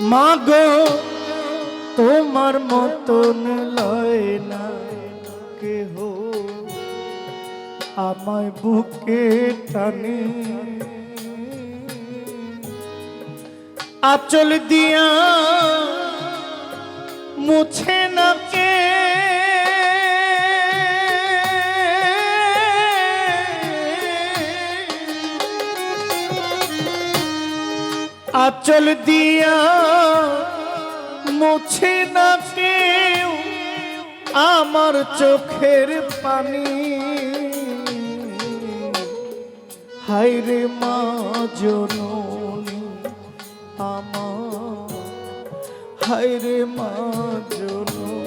মাগো তোমার মতন লয় না কেহ। আমায় বুকে টানে। আচল দিয়া মুছে না কে আচল দিয়া মুছে না কেউ আমার চোখের পানি। হাইরে মা জননী আমার। হাইরে মা জননী।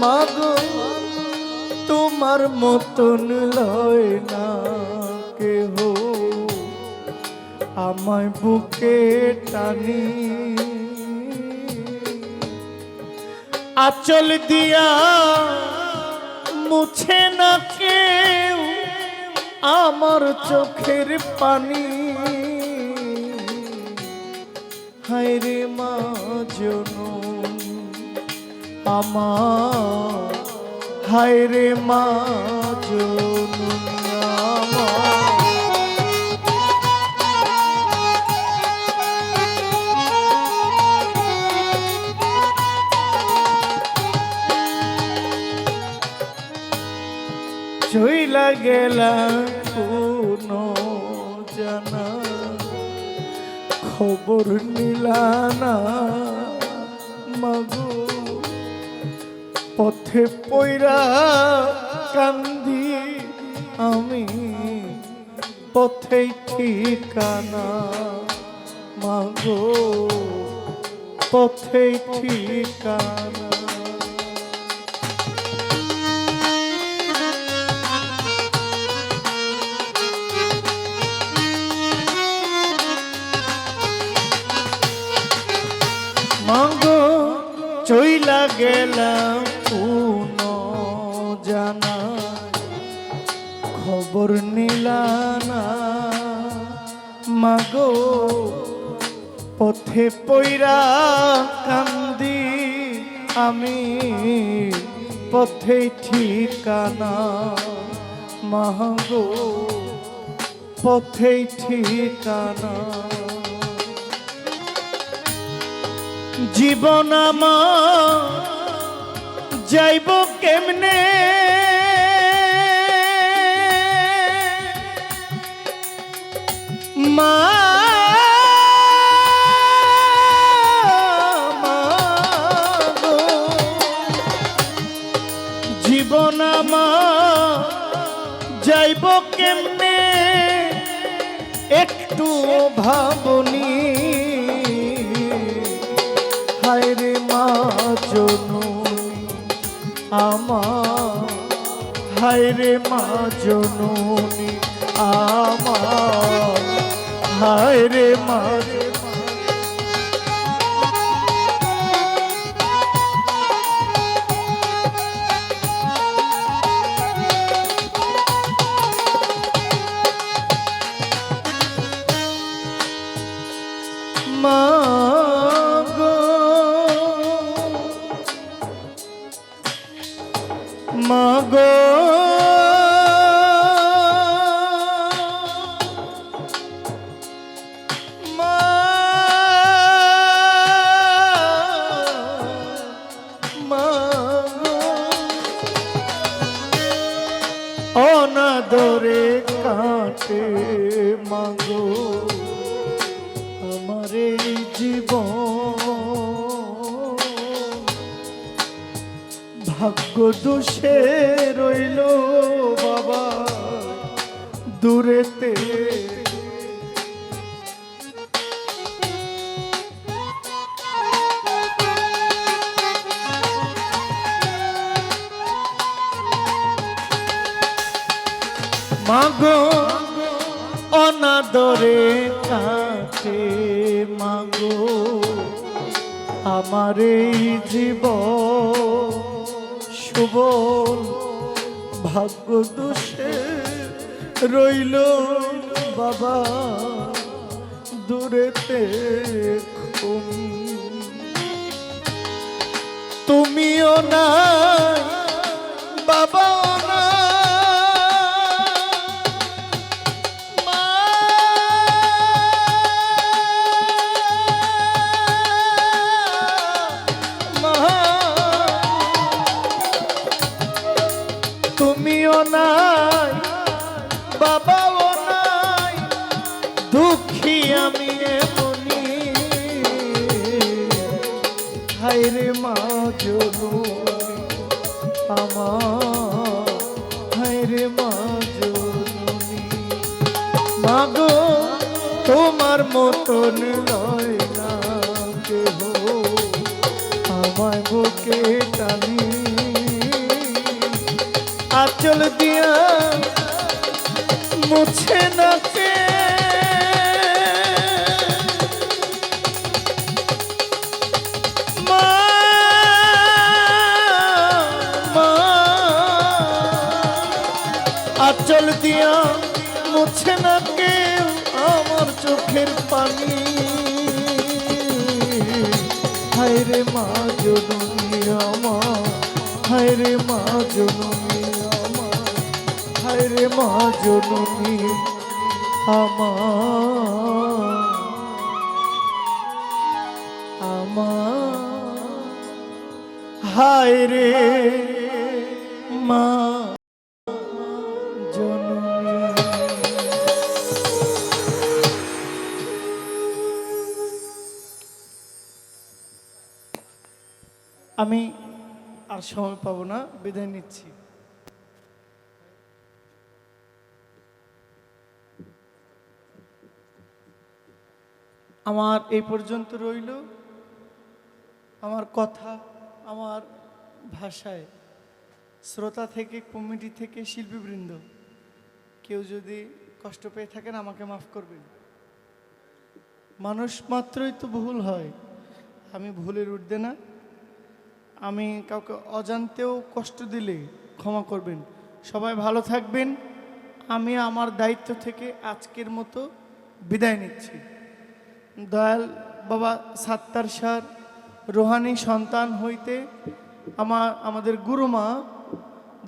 মাগো তোমার মতন লয় না কেহ। আমায় বুকে টানি। আচল দিয়া মুছে না কেউ আমার চোখের পানি। হায়রে মা জননী আমার হায়রে মা জননী আমার চইলা গেলা কোনো জানা। খবর নিলানা মাগো। পথে পয়রা কান্দি আমি, পথেই ঠিকানা মাগো। পথেই ঠিকানা গেলাম পুন জানা, খবর নিলানা। মাগো, পথে পইরা কান্দি আমি, পথে ঠিকানা। মাগো, পথে ঠিকানা। জীবন যাইব কেমনে মা। জীবন যাইব কেমনে একটু ভাবনি হায়রে মা জননী আমার হায়রে মা জননী আমার হায় রে মা দোষে রইল বাবা। দূরেতে। মাগো অনাদরে কাটে মাগো। আমার এই জীব শুভ ভাগ্য দোষে রইল বাবা দূর দূরেতে তুমিও না মা নাই, বাবাও নাই, দুঃখী আমি এমনি। হাইরে মা জননী, আমার হাইরে মা জননী। মাগো, তোমার মতন নয় না কেহ। আমায় বুকে টানি আচল দিয়া মুছে না কে মা, মা, আচল দিয়া মুছে না কেউ আমার চোখের পানি। হায়রে মা জননী আমার হায়রে মা জননী হায়রে মা জননী আমার। আমার হায়রে মা জননী। আমি আর সময় পাবো না, বিদায় নিচ্ছি। আমার এই পর্যন্ত রইল। আমার কথা, আমার ভাষায়। শ্রোতা থেকে, কমিটি থেকে, শিল্পীবৃন্দ, কেউ যদি কষ্ট পেয়ে থাকেন, আমাকে মাফ করবেন। মানুষ মাত্রই তো ভুল হয়। আমি ভুলের উঠবে না। আমি কাউকে অজান্তেও কষ্ট দিলে ক্ষমা করবেন। সবাই ভালো থাকবেন। আমি আমার দায়িত্ব থেকে আজকের মতো বিদায় নিচ্ছি। দয়াল বাবা সাত্তার সার রোহানি সন্তান হইতে আমার, আমাদের গুরুমা,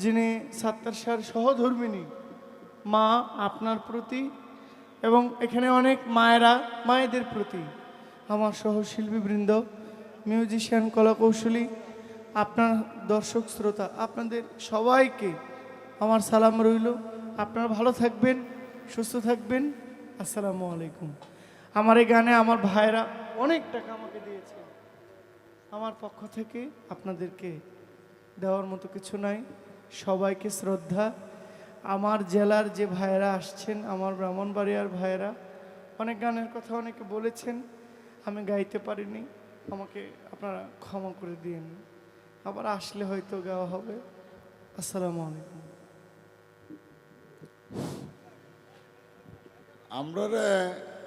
যিনি সাত্তার সার সহধর্মিনী মা আপনার প্রতি এবং এখানে অনেক মায়েরা, মায়েদের প্রতি আমার সহশিল্পীবৃন্দ, মিউজিশিয়ান কলাকৌশলী, আপনার দর্শক শ্রোতা, আপনাদের সবাইকে আমার সালাম রইল। আপনারা ভালো থাকবেন, সুস্থ থাকবেন। আসসালামু আলাইকুম। আমার এই গানে আমার ভাইরা অনেক টাকা আমাকে দিয়েছে। আমার পক্ষ থেকে আপনাদেরকে দেওয়ার মতো কিছু নাই। সবাইকে শ্রদ্ধা। আমার জেলার যে ভাইয়েরা আসছেন, আমার ব্রাহ্মণবাড়িয়ার ভাইয়েরা, অনেক গানের কথা অনেকে বলেছেন, আমি গাইতে পারিনি। আমাকে আপনারা ক্ষমা করে দিন আবার আসলে হয়তো গাওয়া হবে। আসসালামু আলাইকুম। আমরা